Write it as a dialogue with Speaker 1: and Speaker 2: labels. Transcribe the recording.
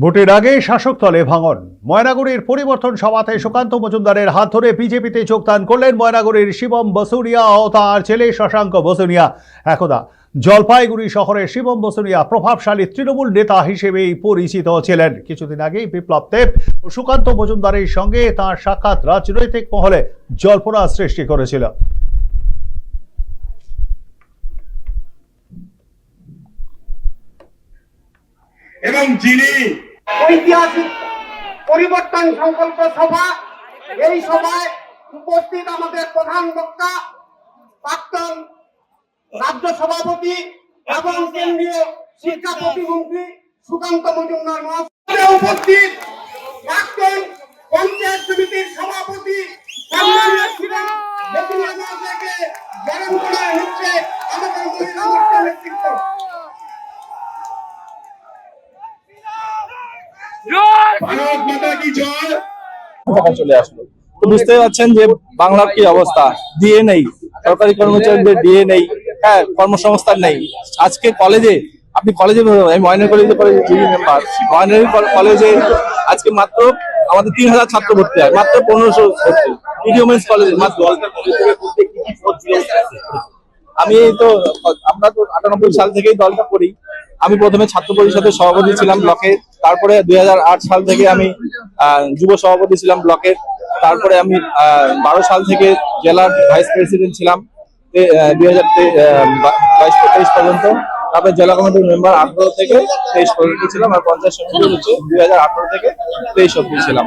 Speaker 1: ভোটের আগে শাসক দলে ভাঙন। ময়নাগুড়ির পরিবর্তন সভাতে সুকান্ত মজুমদারের হাত ধরে বিজেপিতে যোগদান করলেন ময়নাগুড়ির শিবম বসুনিয়া ও তার ছেলে শশাঙ্ক বসুনিয়া। একদা, জলপাইগুড়ি শহরের শিবম বসুনিয়া প্রভাবশালী তৃণমূল নেতা হিসেবেই পরিচিত ছিলেন। কিছুদিন আগেই বিপ্লব দেব ও সুকান্ত মজুমদারের সঙ্গে তার সাক্ষাৎ রাজনৈতিক মহলে জল্পনা সৃষ্টি করেছিল।
Speaker 2: এবং যিনি
Speaker 3: ঐতিহাসিক পরিবর্তন সংকল্প সভা। এই সভায় উপস্থিত আমাদের প্রধান বক্তা, প্রাক্তন রাজ্য সভাপতি এবং কেন্দ্রীয় শিক্ষা প্রতিমন্ত্রী সুকান্ত মজুমদার মহাশয় উপস্থিত। প্রাক্তন পঞ্চায়েত সমিতির সভাপতি ছিলেন বেতুনিয়া মহাশয়কে বরণ করা হচ্ছে আমাদের মহিলা মোর্চার নেতৃত্ব
Speaker 2: ভারত মাতা কি জয়?
Speaker 4: চলে আসলো। তো বুঝতে পারছেন যে বাংলার কি অবস্থা? ডিএ নেই। সরকারি কর্মচারীদের ডিএ নেই। হ্যাঁ কর্মসংস্থান নেই। আজকে কলেজে আপনি কলেজে আমি ময়নার কলেজে কলেজে জুরি মেম্বার ময়নারি কলেজে আজকে মাত্র আমাদের তিন হাজার ছাত্র ভর্তি হয় মাত্র পনেরোশো ভর্তি। ইডিওমেন্স কলেজে মাত্র। আমি তো আমরা তো আটানব্বই সাল থেকেই দলটা করি। আমি প্রথমে ছাত্র পরিষদের সভাপতি ছিলাম ব্লকে তারপরে দুই হাজার আট সাল থেকে আমি যুব সভাপতি ছিলাম ব্লকের, তারপরে আমি বারো সাল থেকে জেলার ভাইস প্রেসিডেন্ট ছিলাম দুই হাজার তেইশ পর্যন্ত। তারপরে জেলা কমিটির মেম্বার আঠারো থেকে তেইশ পর্যন্ত ছিলাম আর পঞ্চায়েত সমিতি হচ্ছে দুই হাজার আঠারো থেকে তেইশ অব্দি ছিলাম।